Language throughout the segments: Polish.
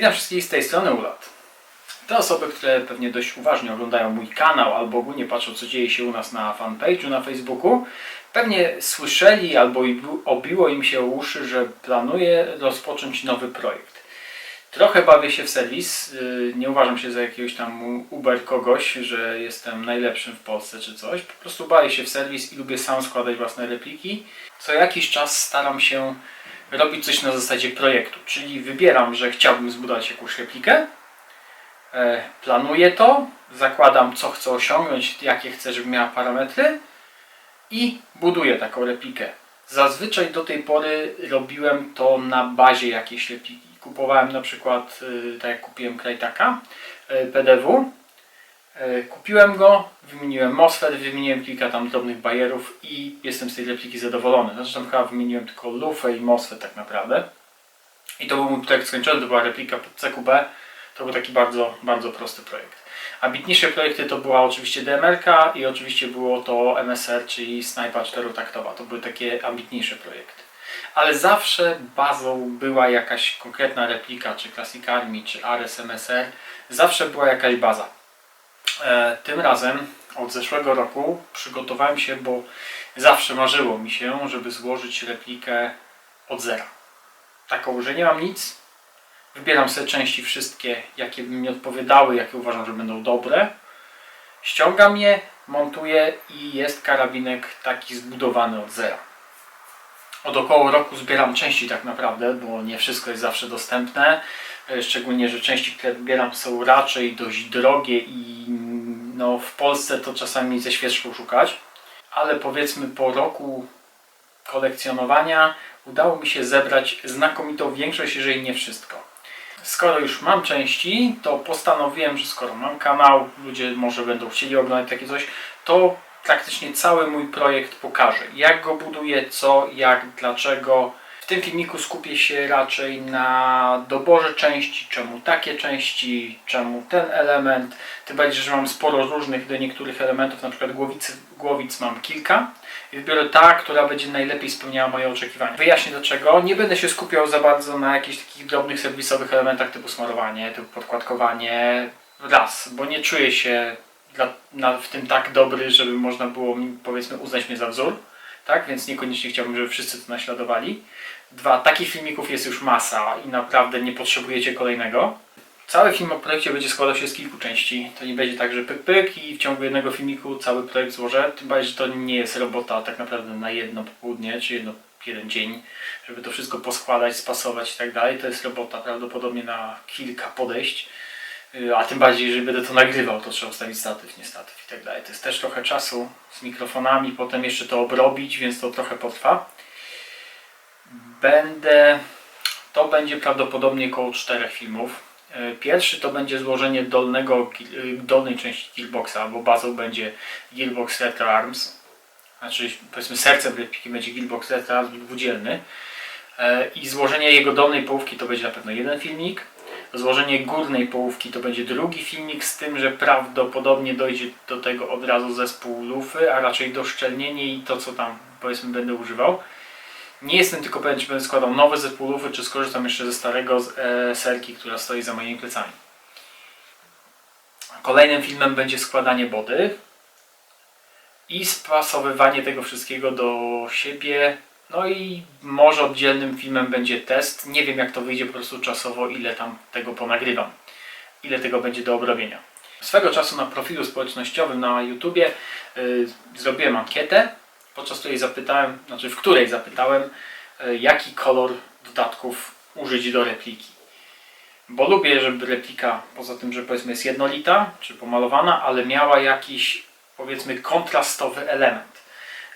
Witam wszystkich z tej strony Ulat. Te osoby, które pewnie dość uważnie oglądają mój kanał albo ogólnie patrzą co dzieje się u nas na fanpage'u na Facebooku, pewnie słyszeli albo obiło im się uszy, że planuję rozpocząć nowy projekt. Trochę bawię się w serwis, yy, nie uważam się za jakiegoś tam Uber kogoś, że jestem najlepszym w Polsce czy coś. Po prostu bawię się w serwis i lubię sam składać własne repliki. Co jakiś czas staram się robić coś na zasadzie projektu, czyli wybieram, że chciałbym zbudować jakąś replikę, e, planuję to, zakładam co chcę osiągnąć, jakie chcę, żeby miała parametry i buduję taką replikę. Zazwyczaj do tej pory robiłem to na bazie jakiejś repliki. Kupowałem na przykład, y, tak jak kupiłem Krajtaka, y, PDW, Kupiłem go, wymieniłem MOSFET, wymieniłem kilka tam drobnych bajerów i jestem z tej repliki zadowolony. Znaczy tam chyba wymieniłem tylko lufę i MOSFET tak naprawdę. I to był mój projekt skończony, to była replika pod CQB. To był taki bardzo, bardzo prosty projekt. Ambitniejsze projekty to była oczywiście DMR-ka i oczywiście było to MSR, czyli snajpa czterotaktowa. To były takie ambitniejsze projekty. Ale zawsze bazą była jakaś konkretna replika, czy Classic Army, czy Ares MSR. Zawsze była jakaś baza. E, Tym razem od zeszłego roku przygotowałem się, bo zawsze marzyło mi się, żeby złożyć replikę od zera. Taką, że nie mam nic. Wybieram sobie części wszystkie, jakie mi odpowiadały, jakie uważam, że będą dobre. Ściągam je, montuję i jest karabinek taki zbudowany od zera. Od około roku zbieram części tak naprawdę, bo nie wszystko jest zawsze dostępne. E, Szczególnie, że części, które wybieram są raczej dość drogie i no, w Polsce to czasami ze świeczką szukać. Ale powiedzmy po roku kolekcjonowania udało mi się zebrać znakomitą większość, jeżeli nie wszystko. Skoro już mam części, to postanowiłem, że skoro mam kanał, ludzie może będą chcieli oglądać takie coś, to praktycznie cały mój projekt pokażę. Jak go buduję, co, jak, dlaczego. Tym filmiku skupię się raczej na doborze części, czemu takie części, czemu ten element. Tym bardziej, że mam sporo różnych do niektórych elementów, na przykład głowicy, głowic mam kilka. I wybiorę ta, która będzie najlepiej spełniała moje oczekiwania. Wyjaśnię dlaczego. Nie będę się skupiał za bardzo na jakichś takich drobnych serwisowych elementach typu smarowanie, typu podkładkowanie. Raz, bo nie czuję się dla, na, w tym tak dobry, żeby można było powiedzmy uznać mnie za wzór. Tak, więc niekoniecznie chciałbym, żeby wszyscy to naśladowali. Dwa, takich filmików jest już masa i naprawdę nie potrzebujecie kolejnego. Cały film o projekcie będzie składał się z kilku części. To nie będzie tak, że pyk pyk i w ciągu jednego filmiku cały projekt złożę. Tym bardziej, że to nie jest robota tak naprawdę na jedno popołudnie czy jedno, jeden dzień, żeby to wszystko poskładać, spasować i tak dalej. To jest robota prawdopodobnie na kilka podejść. Y, A tym bardziej, jeżeli będę to nagrywał, to trzeba ustawić statyw, nie statyw i tak dalej. To jest też trochę czasu z mikrofonami, potem jeszcze to obrobić, więc to trochę potrwa. Będę. To będzie prawdopodobnie około czterech filmów. E, Pierwszy to będzie złożenie dolnego, y, dolnej części Gearboxa, bo bazą będzie Gearbox Retro Arms. Znaczy, powiedzmy, sercem repliki będzie Gearbox Retro Arms dwudzielny. E, I złożenie jego dolnej połówki to będzie na pewno jeden filmik. Złożenie górnej połówki to będzie drugi filmik, z tym, że prawdopodobnie dojdzie do tego od razu zespół lufy, a raczej doszczelnienie i to, co tam powiedzmy będę używał. Nie jestem tylko pewien, czy będę składał nowe zespół czy skorzystam jeszcze ze starego z e, serki, która stoi za moimi plecami. Kolejnym filmem będzie składanie body i spasowywanie tego wszystkiego do siebie. No i może oddzielnym filmem będzie test. Nie wiem jak to wyjdzie po prostu czasowo, ile tam tego ponagrywam. Ile tego będzie do obrobienia. Swego czasu na profilu społecznościowym na YouTubie y, zrobiłem ankietę, podczas której zapytałem, znaczy w której zapytałem, y, jaki kolor dodatków użyć do repliki. Bo lubię, żeby replika, poza tym, że powiedzmy jest jednolita, czy pomalowana, ale miała jakiś powiedzmy kontrastowy element.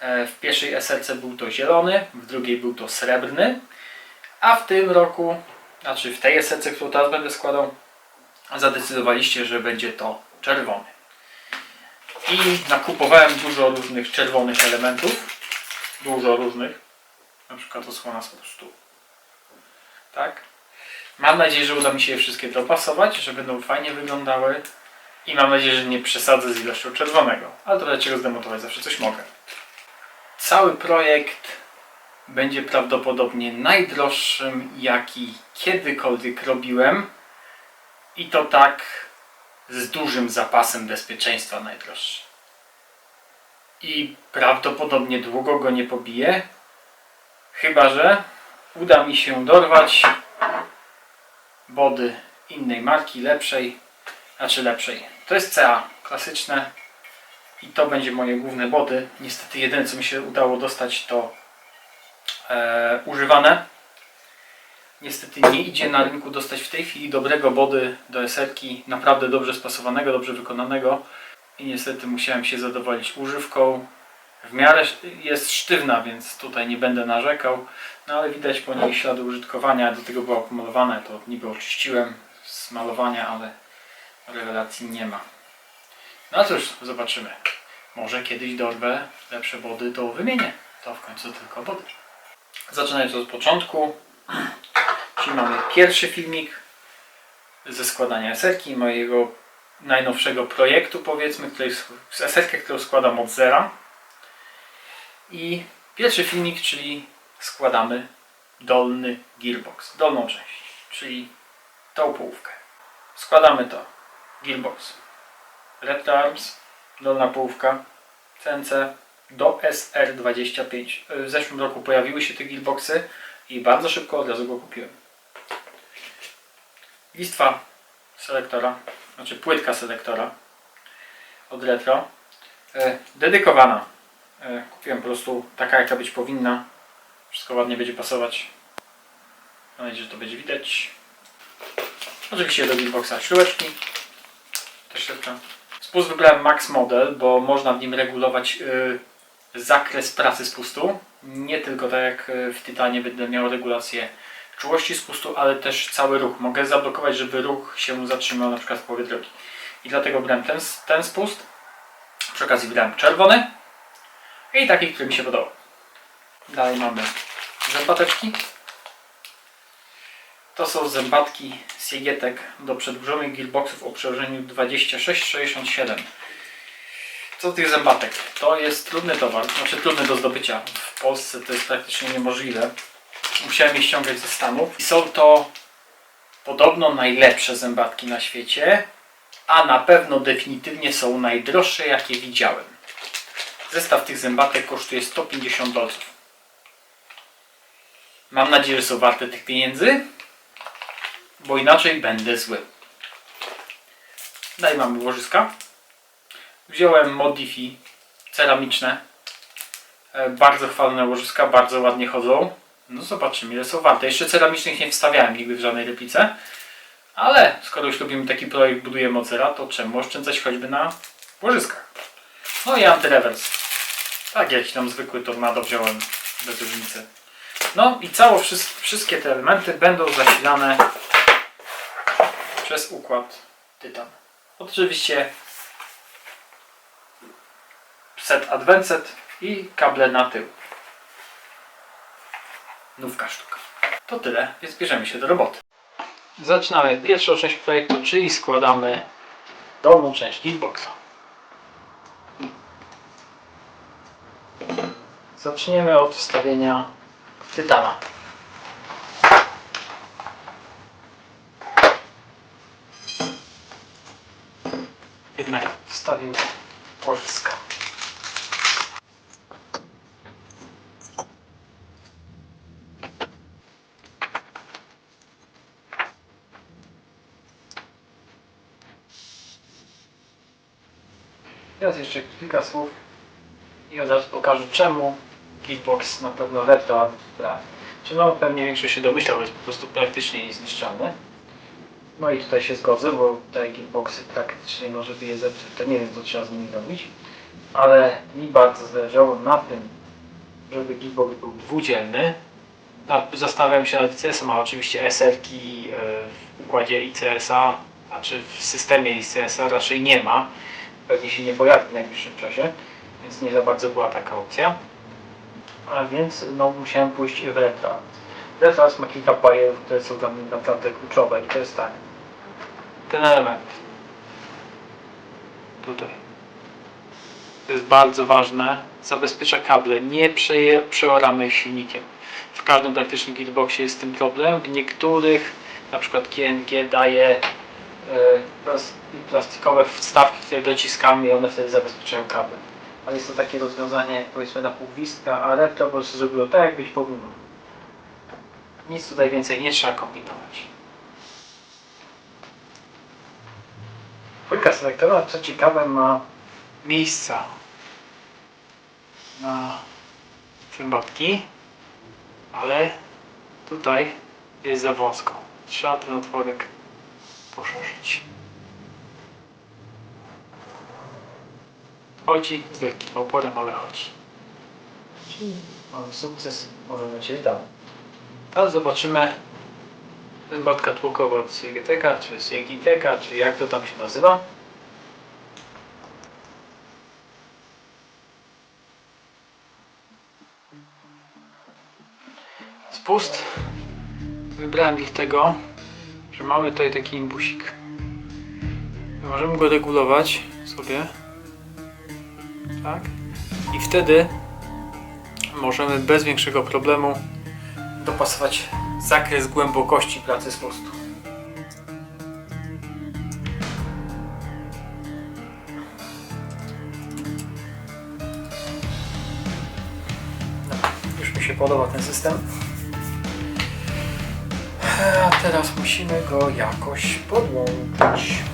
E, W pierwszej SLC był to zielony, w drugiej był to srebrny, a w tym roku, znaczy w tej SLC, którą teraz będę składał, zadecydowaliście, że będzie to czerwony. I nakupowałem dużo różnych czerwonych elementów. Dużo różnych. Na przykład osłona z prostu. Tak? Mam nadzieję, że uda mi się je wszystkie dopasować, że będą fajnie wyglądały. I mam nadzieję, że nie przesadzę z ilością czerwonego. Ale to dlaczego zdemontować zawsze coś mogę. Cały projekt będzie prawdopodobnie najdroższym, jaki kiedykolwiek robiłem. I to tak z dużym zapasem bezpieczeństwa najdroższy. I prawdopodobnie długo go nie pobiję, chyba że uda mi się dorwać body innej marki, lepszej, znaczy lepszej. To jest CA klasyczne i to będzie moje główne body. Niestety jedyne co mi się udało dostać to e, używane. Niestety nie idzie na rynku dostać w tej chwili dobrego body do eserki, naprawdę dobrze spasowanego, dobrze wykonanego i niestety musiałem się zadowolić używką. W miarę jest sztywna, więc tutaj nie będę narzekał, no ale widać po niej ślady użytkowania, do tego było pomalowane, to niby oczyściłem z malowania, ale rewelacji nie ma. No cóż, zobaczymy. Może kiedyś dorwę lepsze body, to wymienię. To w końcu tylko body. Zaczynając od początku, Czyli mamy pierwszy filmik ze składania eserki, mojego najnowszego projektu powiedzmy, który, z eserkę, którą składam od zera. I pierwszy filmik, czyli składamy dolny gearbox, dolną część, czyli tą połówkę. Składamy to gearbox ReptoArms, dolna połówka CNC do SR25. W zeszłym roku pojawiły się te gearboxy i bardzo szybko od razu go kupiłem. Listwa selektora, znaczy płytka selektora od Retro, e, dedykowana. E, kupiłem po prostu taka jaka być powinna. Wszystko ładnie będzie pasować. Mam nadzieję, że to będzie widać. Oczywiście do Beatboxa śrubeczki. Też szybko. Spust wybrałem Max Model, bo można w nim regulować y, zakres pracy spustu. Nie tylko tak jak w Tytanie będę miał regulację czułości spustu, ale też cały ruch. Mogę zablokować, żeby ruch się zatrzymał na przykład w połowie drogi. I dlatego brałem ten, ten spust. Przy okazji wybrałem czerwony i taki, który mi się podobał. Dalej mamy zębateczki. To są zębatki z Jegietek do przedłużonych gearboxów o przełożeniu 26-67. Co do tych zębatek? To jest trudny towar, znaczy trudny do zdobycia. W Polsce to jest praktycznie niemożliwe. Musiałem je ściągać ze Stanów. I są to podobno najlepsze zębatki na świecie, a na pewno definitywnie są najdroższe jakie widziałem. Zestaw tych zębatek kosztuje 150 dolców. Mam nadzieję, że są warte tych pieniędzy, bo inaczej będę zły. Dalej mamy łożyska. Wziąłem Modifi ceramiczne. E, Bardzo chwalne łożyska, bardzo ładnie chodzą. No zobaczymy ile są warte. Jeszcze ceramicznych nie wstawiałem nigdy w żadnej replice. Ale skoro już robimy taki projekt, budujemy ocera, to czemu oszczędzać choćby na łożyskach. No i antyrewers. Tak jakiś tam zwykły tornado wziąłem bez różnicy. No i cało wszyst- wszystkie te elementy będą zasilane przez układ Tytan. Oczywiście set advanced i kable na tył. Nówka sztuka. To tyle, więc bierzemy się do roboty. Zaczynamy pierwszą część projektu, czyli składamy dolną część gearboxa. Zaczniemy od wstawienia tytana. Jednak wstawił Polska. Teraz jeszcze kilka słów i od razu pokażę czemu Gearbox na pewno retro trafi. Czy no pewnie większość się domyślał, jest po prostu praktycznie niezniszczalny. No i tutaj się zgodzę, bo te Gearboxy praktycznie może by je zepsute, nie wiem co trzeba z nimi robić. Ale mi bardzo zależało na tym, żeby Gearbox był dwudzielny. Na- Zastanawiam się nad ICS-em, a oczywiście SR-ki e, w układzie ICS-a, znaczy w systemie ICS-a raczej nie ma pewnie się nie pojawi w najbliższym czasie, więc nie za bardzo była taka opcja. A więc no, musiałem pójść w retro. Retras ma kilka bajerów, które są dla mnie naprawdę kluczowe i to jest tak. Ten element. Tutaj. To jest bardzo ważne. Zabezpiecza kable. Nie przeje, przeoramy silnikiem. W każdym praktycznie gearboxie jest z tym problem. W niektórych, na przykład KNG daje plastikowe wstawki, które dociskamy i one wtedy zabezpieczają kabel. Ale jest to takie rozwiązanie powiedzmy na pół gwizdka, a retro po prostu zrobiło tak jakbyś powinno. Nic tutaj więcej nie trzeba kombinować. Dwójka selektora, co ciekawe, ma miejsca na zębatki, ale tutaj jest za wąsko. Trzeba ten otworek poszerzyć. Chodzi z lekkim oporem, ale chodzi. Czyli mamy sukces, możemy lecieć dalej. Teraz zobaczymy zębatka tłokowa z JGTK, czy z JGTK, czy jak to tam się nazywa. Spust. Wybrałem ich tego, że mamy tutaj taki imbusik. Możemy go regulować sobie. Tak. I wtedy możemy bez większego problemu dopasować zakres głębokości pracy spustu. No, już mi się podoba ten system. Teraz musimy go jakoś podłączyć.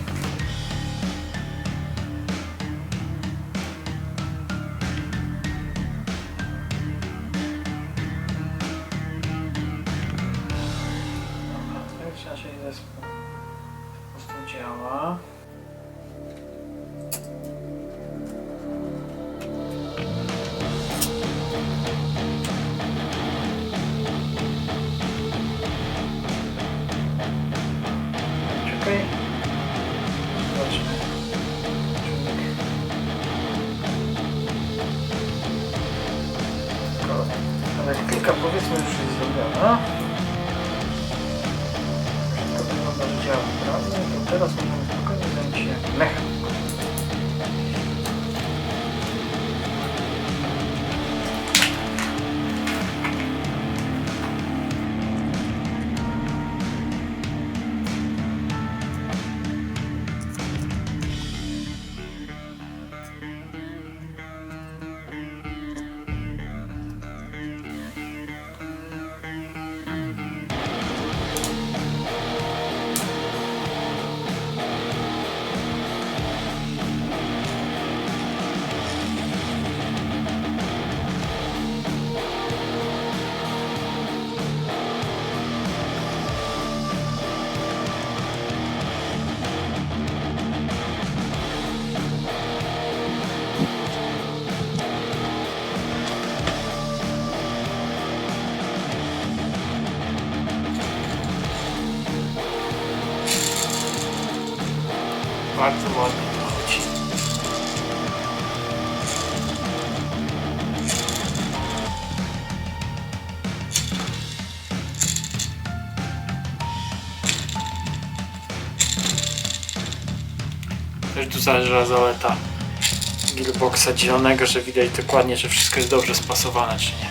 Też duża zaleta gearboxa dzielonego, że widać dokładnie, że wszystko jest dobrze spasowane, czy nie.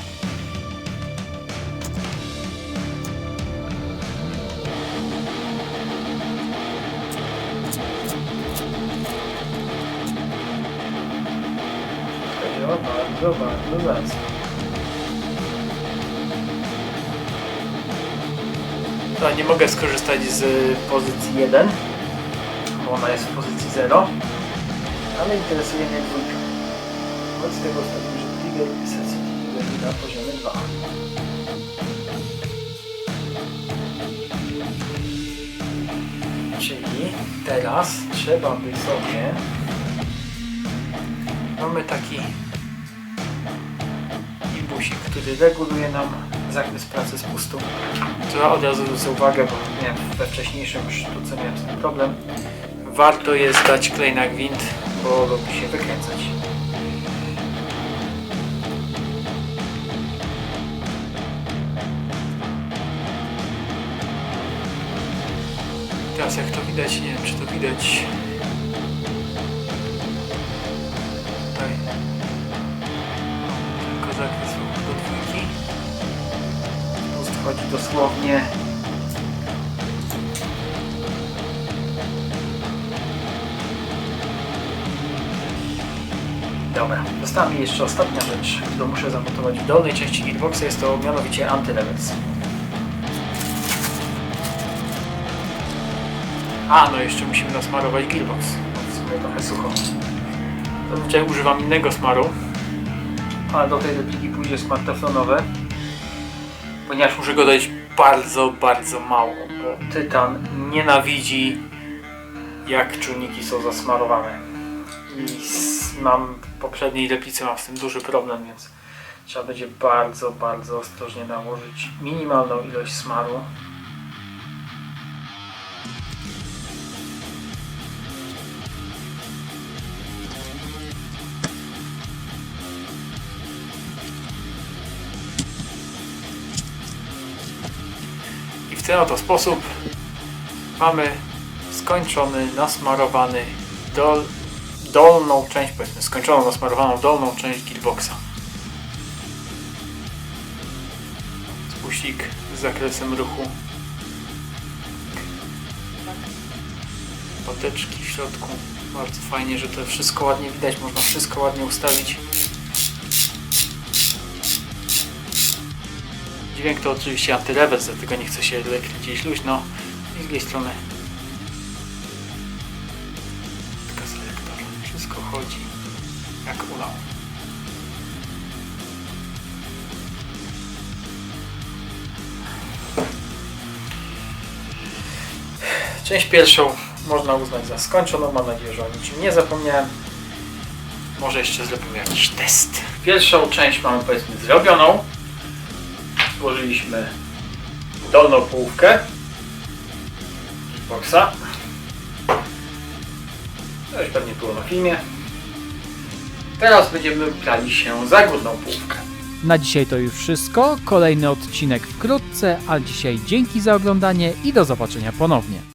Bardzo, bardzo. No, nie mogę skorzystać z pozycji 1, bo ona jest w pozycji 0, ale interesuje mnie dwójka. Wobec tego ustawimy, że trigger i sensitivity będzie na poziomie 2. Czyli teraz trzeba by sobie mamy taki impulsik, który reguluje nam zakres pracy spustu. Trzeba od razu zwrócę uwagę, bo miałem we wcześniejszym sztuce miałem z tym problem. Warto jest dać klej na gwint, bo lubi się wykręcać. Teraz jak to widać, nie wiem czy to widać. Tutaj tylko zakres do dwójki. Spust chodzi dosłownie Dobra, została mi jeszcze ostatnia rzecz, którą muszę zamontować w dolnej części Gearboxa, jest to mianowicie anty-levels. A, no jeszcze musimy nasmarować Gearbox. W sumie trochę sucho. Zazwyczaj używam innego smaru, ale do tej repliki pójdzie smar teflonowy, ponieważ muszę go dać bardzo, bardzo mało, bo Tytan nienawidzi jak czujniki są zasmarowane. I s- mam poprzedniej replice mam z tym duży problem, więc trzeba będzie bardzo, bardzo ostrożnie nałożyć minimalną ilość smaru. I w ten oto sposób mamy skończony, nasmarowany dol, dolną część, powiedzmy skończoną, nasmarowaną dolną część gearboxa. Spuścik z zakresem ruchu. Pateczki w środku. Bardzo fajnie, że to wszystko ładnie widać, można wszystko ładnie ustawić. Dźwięk to oczywiście antylewet, dlatego nie chce się tutaj kręcić luźno. I z drugiej strony Część pierwszą można uznać za skończoną. Mam nadzieję, że o niczym nie zapomniałem. Może jeszcze zrobimy jakiś test. Pierwszą część mamy powiedzmy zrobioną. Złożyliśmy dolną połówkę boxa. To już pewnie było na filmie. Teraz będziemy brali się za górną połówkę. Na dzisiaj to już wszystko. Kolejny odcinek wkrótce, a dzisiaj dzięki za oglądanie i do zobaczenia ponownie.